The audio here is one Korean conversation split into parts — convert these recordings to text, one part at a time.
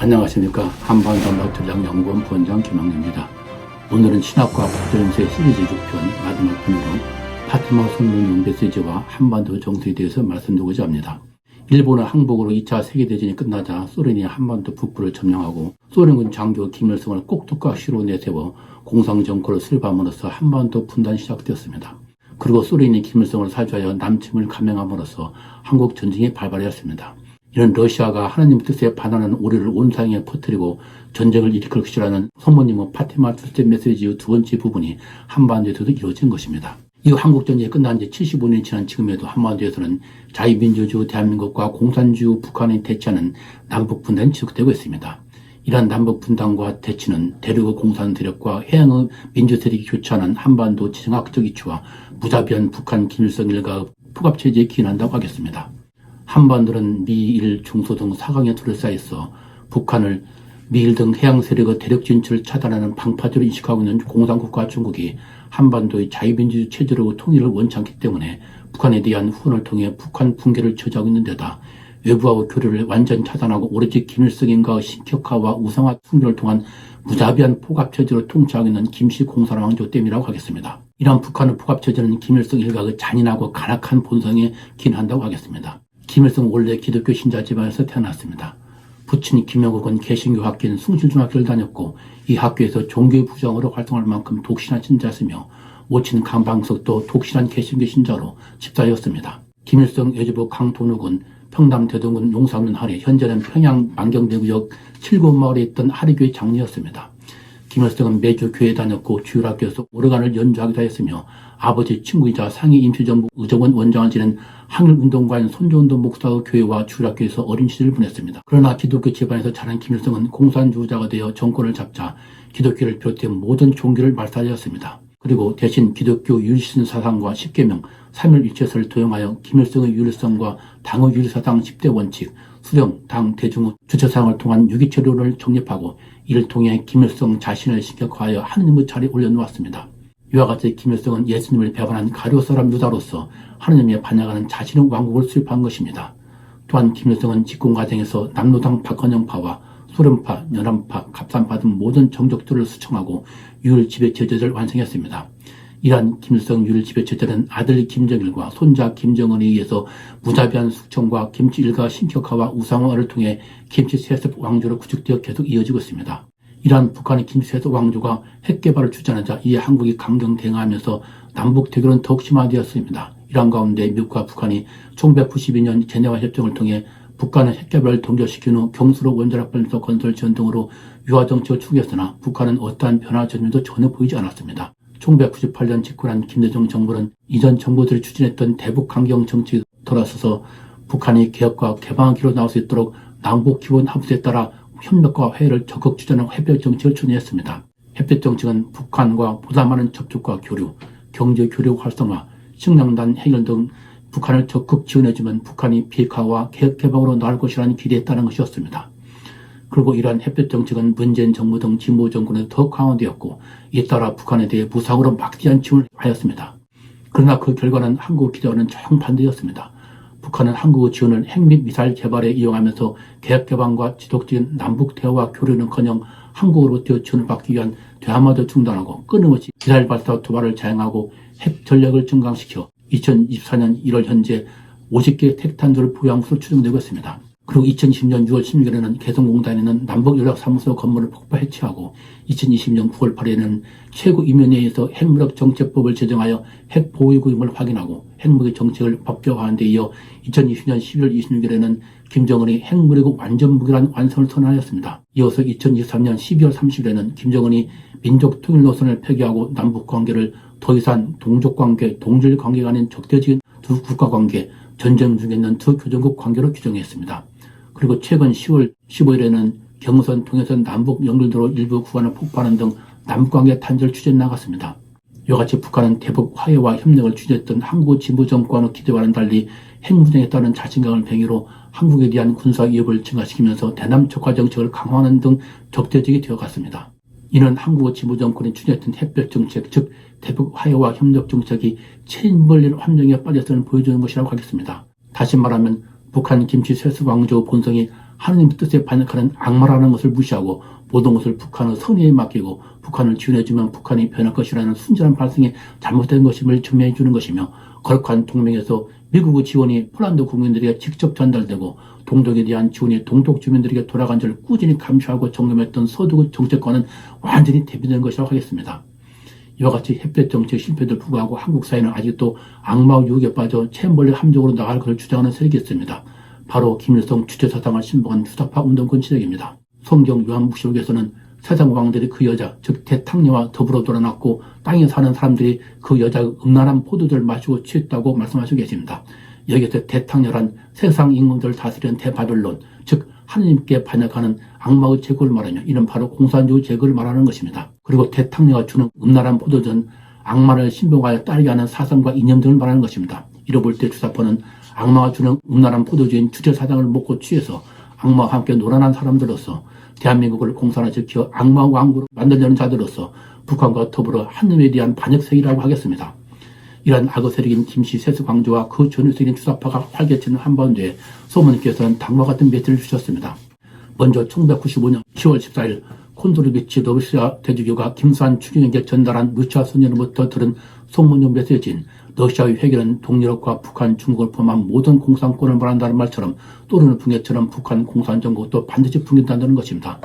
안녕하십니까 한반도마트장 연구원 부원장 김학래입니다. 오늘은 신학과 국제연세 시리즈 6편 마지막 편으로 파트마 선문용 메시지와 한반도 정세에 대해서 말씀드리고자 합니다. 일본은 항복으로 2차 세계대전이 끝나자 소련이 한반도 북부를 점령하고 소련군 장교 김일성을 꼭두각시로 내세워 공상정권을 수립함으로써 한반도 분단이 시작되었습니다. 그리고 소련이 김일성을 사주하여 남침을 감행함으로써 한국 전쟁이 발발하였습니다. 이런 러시아가 하나님 뜻에 반하는 오류를 온 세상에 퍼뜨리고 전쟁을 일으킬 것이라는 성모님의 파티마 둘째 메시지의 두 번째 부분이 한반도에서도 이루어진 것입니다. 이 한국전쟁이 끝난 지 75년이 지난 지금에도 한반도에서는 자유민주주의 대한민국과 공산주의 북한이 대치하는 남북분단이 지속되고 있습니다. 이러한 남북분단과 대치는 대륙의 공산 세력과 해양의 민주세력이 교차하는 한반도 지정학적 이치와 무자비한 북한 김일성 일가의 포갑체제에 기인한다고 하겠습니다. 한반도는 미일 중소 등 사강에 둘러싸여 있어 북한을 미일 등 해양 세력의 대륙 진출을 차단하는 방파제로 인식하고 있는 공산국가 중국이 한반도의 자유민주주의 체제로 통일을 원치 않기 때문에 북한에 대한 후원을 통해 북한 붕괴를 저지하고 있는 데다 외부와의 교류를 완전 차단하고 오로지 김일성인가의 신격화와 우상화 승리를 통한 무자비한 포갑체제로 통치하고 있는 김씨 공산화 왕조 때문이라고 하겠습니다. 이러한 북한의 포갑체제는 김일성 일각의 잔인하고 간악한 본성에 기인한다고 하겠습니다. 김일성 원래 기독교 신자 집안에서 태어났습니다. 부친 김영국은 개신교 학교인 숭실중학교를 다녔고 이 학교에서 종교 부장으로 활동할 만큼 독실한 신자였으며 모친 강방석도 독실한 개신교 신자로 집사였습니다. 김일성 여주부 강도욱은 평남 대동군 용산면 하리 현재는 평양 만경대구역 칠곡마을에 있던 하리교회 장로였습니다. 김일성은 매주 교회 다녔고 주일학교에서 오르간을 연주하기도 했으며 아버지 친구이자 상해 임시정부 의정원 원장을 지낸 항일운동가인 손조운동 목사의 교회와 주일학교에서 어린 시절을 보냈습니다. 그러나 기독교 집안에서 자란 김일성은 공산주의자가 되어 정권을 잡자 기독교를 비롯해 모든 종교를 말살하였습니다. 그리고 대신 기독교 유일신 사상과 10계명 3일 일체서를 도용하여 김일성의 유일성과 당의 유일사상 10대 원칙, 수령, 당, 대중의 주체사상을 통한 유기체류를 정립하고 이를 통해 김일성 자신을 신격화하여 하느님의 자리에 올려놓았습니다. 이와 같이 김일성은 예수님을 배반한 가룟 사람 유다로서 하느님에 반역하는 자신의 왕국을 수립한 것입니다. 또한 김일성은 집권 과정에서 남로당 박헌영파와 소련파, 연합파, 갑산파 등 모든 정적들을 수청하고 유일 지배 체제를 완성했습니다. 이러한 김일성 유일 지배 체제는 아들 김정일과 손자 김정은에 의해서 무자비한 숙청과 김치 일가 신격화와 우상화를 통해 김치 세습 왕조로 구축되어 계속 이어지고 있습니다. 이러한 북한의 김치 세습 왕조가 핵 개발을 주장하자 이에 한국이 강경 대응하면서 남북 대결은 더욱 심화되었습니다. 이러한 가운데 미국과 북한이 1992년 제네와 협정을 통해 북한의 핵개발을 동결시킨 후 경수로 원자력발전소 건설 지원 등으로 유화 정책을 추구했으나 북한은 어떠한 변화 전율도 전혀 보이지 않았습니다. 1998년 집권한 김대중 정부는 이전 정부들이 추진했던 대북 강경 정책이 돌아서서 북한이 개혁과 개방의 길로 나올 수 있도록 남북 기본 합의에 따라 협력과 회의를 적극 추진하는 협력 정책을 추진했습니다. 협력 정책은 북한과 보다 많은 접촉과 교류, 경제 교류 활성화, 식량단 해결 등 북한을 적극 지원해주면 북한이 비핵화와 개혁 개방으로 나올 것이라는 따른 것이었습니다. 그리고 이러한 햇볕 정책은 문재인 정부 등 진보 정권에 더 강화되었고 이에 따라 북한에 대해 무상으로 막대한 지원을 하였습니다. 그러나 그 결과는 한국 기대와는 정반대였습니다. 북한은 한국의 지원을 핵및 미사일 개발에 이용하면서 개혁 개방과 지속적인 남북 대화와 교류는커녕 한국으로부터 지원을 받기 위한 대화마저 중단하고 끊임없이 미사일 발사 도발을 자행하고 핵 전력을 증강시켜 2024년 1월 현재 50개 택탄두를 보유한 것으로 추정되고 있습니다. 그리고 2020년 6월 16일에는 개성공단에는 남북연락사무소 건물을 폭파 해체하고 2020년 9월 8일에는 최고 임원회의에서 핵무력 정책법을 제정하여 핵 보유구임을 확인하고 핵무기 정책을 법제화하는 데 이어 2020년 11월 26일에는 김정은이 핵무력의 완전 무기란 완성을 선언하였습니다. 이어서 2023년 12월 30일에는 김정은이 민족 통일 노선을 폐기하고 남북 관계를 더 이상 동족 관계, 동질 관계가 아닌 적대적인 두 국가 관계, 전쟁 중에 있는 두 교정국 관계로 규정했습니다. 그리고 최근 10월 15일에는 경선 통해서 남북 연결도로 일부 구간을 폭파하는 등 남북 관계 탄절 추진 나갔습니다. 이와 같이 북한은 대북 화해와 협력을 추진했던 한국 진보 정권의 기대와는 달리 핵무장에 따른 자신감을 뱅이로 한국에 대한 군사 위협을 증가시키면서 대남 적화 정책을 강화하는 등 적대적이 되어갔습니다. 이는 한국의 진보 정권이 추진했던 햇볕 정책, 즉 대북 화해와 협력 정책이 체인벌린 함정에 빠졌음을 보여주는 것이라고 하겠습니다. 다시 말하면 북한 김치 세습 왕조 본성이 하느님 뜻에 반역하는 악마라는 것을 무시하고 모든 것을 북한의 선의에 맡기고 북한을 지원해주면 북한이 변할 것이라는 순전한 발상이 잘못된 것임을 증명해 주는 것이며 거룩한 동맹에서 미국의 지원이 폴란드 국민들에게 직접 전달되고 동독에 대한 지원이 동독 주민들에게 돌아간 줄 꾸준히 감시하고 점검했던 서독의 정책과는 완전히 대비된 것이라고 하겠습니다. 이와 같이 햇볕 정책 실패도 불구하고 한국 사회는 아직도 악마의 유혹에 빠져 체벌리 함정으로 나갈 것을 주장하는 세력이 있습니다. 바로 김일성 주체사상을 신봉한 휴사파 운동권 진영입니다. 성경 요한복식에서는 세상 왕들이 그 여자, 즉 대탕녀와 더불어 돌아났고 땅에 사는 사람들이 그 여자의 음란한 포도주를 마시고 취했다고 말씀하시고 계십니다. 여기서 대탕녀란 세상 인공들을 다스리는 대바벨론, 즉 하느님께 반역하는 악마의 제국을 말하며 이는 바로 공산주의 제국을 말하는 것입니다. 그리고 대탕녀가 주는 음란한 포도주는 악마를 신봉하여 따르게 하는 사상과 이념 등을 말하는 것입니다. 이로 볼 때 주사포는 악마가 주는 음란한 포도주인 주체사상을 먹고 취해서 악마와 함께 노란한 사람들로서 대한민국을 공산화 지켜 악마 왕국으로 만들려는 자들로서 북한과 더불어 한님에 대한 반역세이라고 하겠습니다. 이러한 악의 세력인 김씨 세수 광조와 그 전유세인 주사파가 활개치는 한반도에 소모님께서는 당과 같은 메시지를 주셨습니다. 먼저 1995년 10월 14일 콘도르비치 러시아 대주교가 김수환 추기에게 전달한 루시아 소년으로부터 들은 소문용 메시지인 러시아의 회계는 동유럽과 북한, 중국을 포함한 모든 공산권을 말한다는 말처럼 또르는 붕괴처럼 북한 공산정국도 반드시 붕괴된다는 것입니다.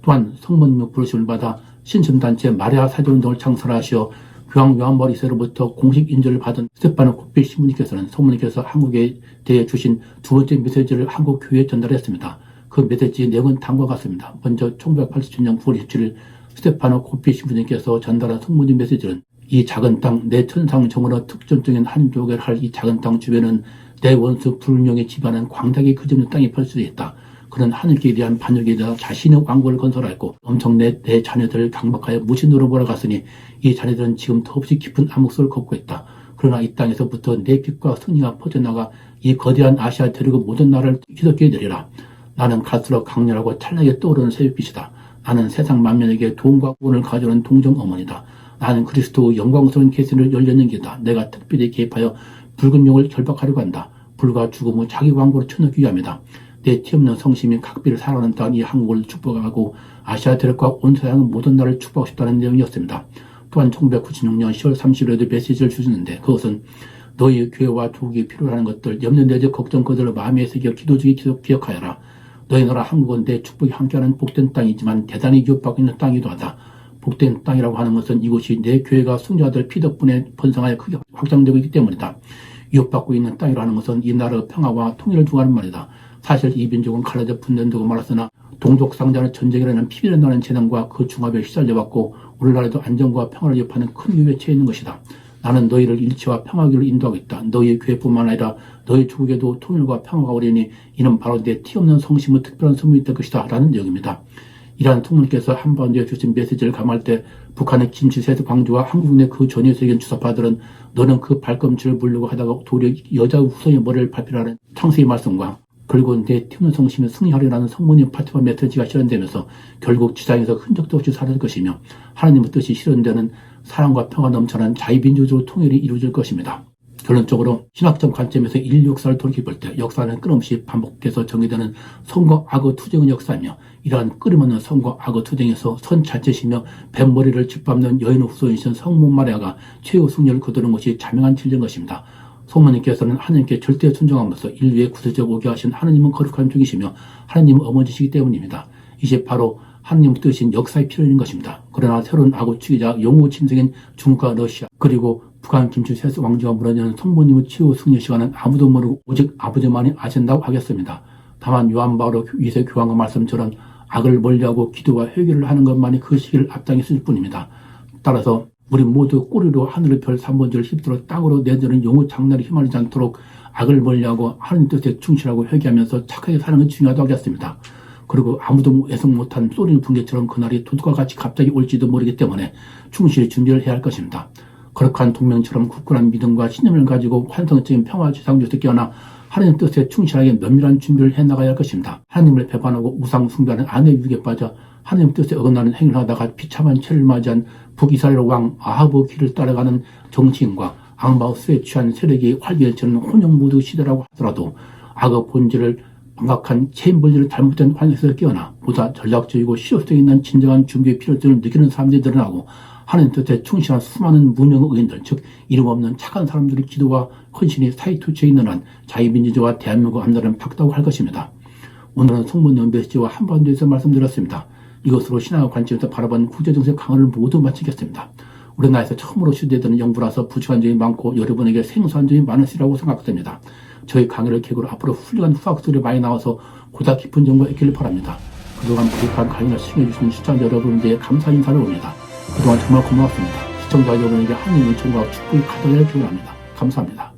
또한 성문육 부르심을 받아 신천단체 마리아 사제운동을 창설하시어 교황 요한 머리 세로부터 공식 인정을 받은 스테파노 코필 신부님께서는 성모님께서 한국에 대해 주신 두 번째 메시지를 한국 교회에 전달했습니다. 그 메시지 내용은 다음과 같습니다. 먼저 1987년 9월 27일 스테파노 코필 신부님께서 전달한 성모님 메시지는 이 작은 땅, 내 천상 정으로 특전적인 한 조개를 할 이 작은 땅 주변은 내 원수 불명의 집안은 광택이 그집는 땅이 펼쳐져 있다. 그는 하늘께 대한 대해 자신의 왕국을 건설하였고 엄청내 내 자녀들을 강박하여 무신으로 몰아갔으니 이 자녀들은 지금 더없이 깊은 암흑수를 걷고 있다. 그러나 이 땅에서부터 내 빛과 승리가 퍼져나가 이 거대한 아시아 대륙의 모든 나라를 휘덮게 되리라. 나는 갈수록 강렬하고 찬란하게 떠오르는 새벽빛이다. 나는 세상 만면에게 도움과 구원을 가져오는 동정 어머니다. 나는 그리스도의 영광스러운 계시를 열려는 게다. 내가 특별히 개입하여 붉은 용을 결박하려고 한다. 불과 죽음을 자기 왕국으로 쳐넣기 위함이다. 내 티없는 성심이 각비를 살아가는 땅 이 한국을 축복하고 아시아 대륙과 온 세상의 모든 나라를 축복하고 싶다는 내용이었습니다. 또한 1996년 10월 30일에도 메시지를 주셨는데 그것은 너희 교회와 조국이 필요로 는 것들 염려내지 걱정 그들을 마음에 새겨 기도 중에 계속 기억하여라. 너희 나라 한국은 내 축복이 함께하는 복된 땅이지만 대단히 유혹받고 있는 땅이기도 하다. 복된 땅이라고 하는 것은 이곳이 내 교회가 승자들 피 덕분에 번성하여 크게 확장되고 있기 때문이다. 위협받고 있는 땅이라는 것은 이 나라의 평화와 통일을 두하는 말이다. 사실 이 민족은 갈라져 분단되고 말았으나 동족 상자는 전쟁이라는 피비를 나는 재난과 그 중압에 시달려왔고 오늘날에도 안정과 평화를 위협하는 큰 위협에 처해 있는 것이다. 나는 너희를 일치와 평화기로 인도하고 있다. 너희의 교회뿐만 아니라 너희 조국에도 통일과 평화가 오리니 이는 바로 내 티없는 성심의 특별한 선물이 될 것이다. 라는 내용입니다. 이러한 통문께서 한반도에 주신 메시지를 감할 때 북한의 김치 세드 광주와 한국의 그 전혀 세계인 주사파들은 너는 그 발꿈치를 물려고 하다가 도리어 여자 후손의 머리를 밟히라는 창세의 말씀과 그리고 내 튀는 성심에 승리하리라는 성모님 파티와 메시지가 실현되면서 결국 지상에서 흔적도 없이 사라질 것이며 하나님의 뜻이 실현되는 사랑과 평화 넘쳐난 자유민주주의 통일이 이루어질 것입니다. 결론적으로 신학적 관점에서 인류 역사를 돌이켜볼 때 역사는 끊임없이 반복돼서 정의되는 선거 악의 투쟁의 역사며 이러한 끓임없는 선거 악의 투쟁에서 선 자체시며 뱃머리를 짓밟는 여인의 후손이신 성모 마리아가 최후 승리를 거두는 것이 자명한 진리인 것입니다. 성모님께서는 하나님께 절대 순종함으로써 인류의 구세적 오게 하신 하나님은 거룩한 중이시며 하나님은 어머니시기 때문입니다. 이제 바로 하나님 뜻인 역사의 필요인 것입니다. 그러나 새로운 악의 추기자 영우 침생인 중국과 러시아 그리고 북한 김치 세스 왕조가 무너지는 성모님의 치유 승리 시간은 아무도 모르고 오직 아버지만이 아신다고 하겠습니다. 다만 요한 바로 위세 교황의 말씀처럼 악을 멀리하고 기도와 회개를 하는 것만이 그 시기를 앞당했을 뿐입니다. 따라서 우리 모두 꼬리로 하늘의 별 3번지를 휩쓸어 땅으로 내드는 영우 장날이 휘말리지 않도록 악을 멀리하고 하나님 뜻에 충실하고 회개하면서 착하게 사는 것이 중요하다고 하겠습니다. 그리고 아무도 예상 못한 쏘리는 붕괴처럼 그날이 도둑과 같이 갑자기 올지도 모르기 때문에 충실히 준비를 해야 할 것입니다. 거룩한 동맹처럼 굳건한 믿음과 신념을 가지고 환성적인 평화 지상주에서 깨어나 하나님 뜻에 충실하게 면밀한 준비를 해나가야 할 것입니다. 하나님을 배반하고 우상 숭배하는 아내 유혹에 빠져 하나님 뜻에 어긋나는 행위를 하다가 비참한 채를 맞이한 북이스라엘 왕 아하브 길을 따라가는 정치인과 악마의 수에 취한 세력이 활개치는 혼용 모드 시대라고 하더라도 악의 본질을 망각한 체인벌리를 잘못된 환경에서 깨어나 보다 전략적이고 실효성 있는 진정한 준비의 필요성을 느끼는 사람들이 늘어나고 하나님 뜻에 충실한 수많은 무명 의원들, 즉 이름 없는 착한 사람들의 기도와 헌신이 사이투치에 있는 한 자유민주주의와 대한민국 앞나라는 박다고 할 것입니다. 오늘은 송문연 메시지와 한반도에서 말씀드렸습니다. 이것으로 신앙의 관점에서 바라본 국제정세 강의를 모두 마치겠습니다. 우리나라에서 처음으로 시도되는 연구라서 부족한 점이 많고 여러분에게 생소한 점이 많으시라고 생각됩니다. 저희 강의를 계기로 앞으로 훌륭한 후학들이 많이 나와서 보다 깊은 정보가 있기를 바랍니다. 그동안 부족한 강의를 시청해주신 시청자 여러분들께 감사 인사를 올립니다. 그동안 정말 고맙습니다. 시청자 여러분에게 하나님의 은총과 축복이 가득하길 기원합니다. 감사합니다.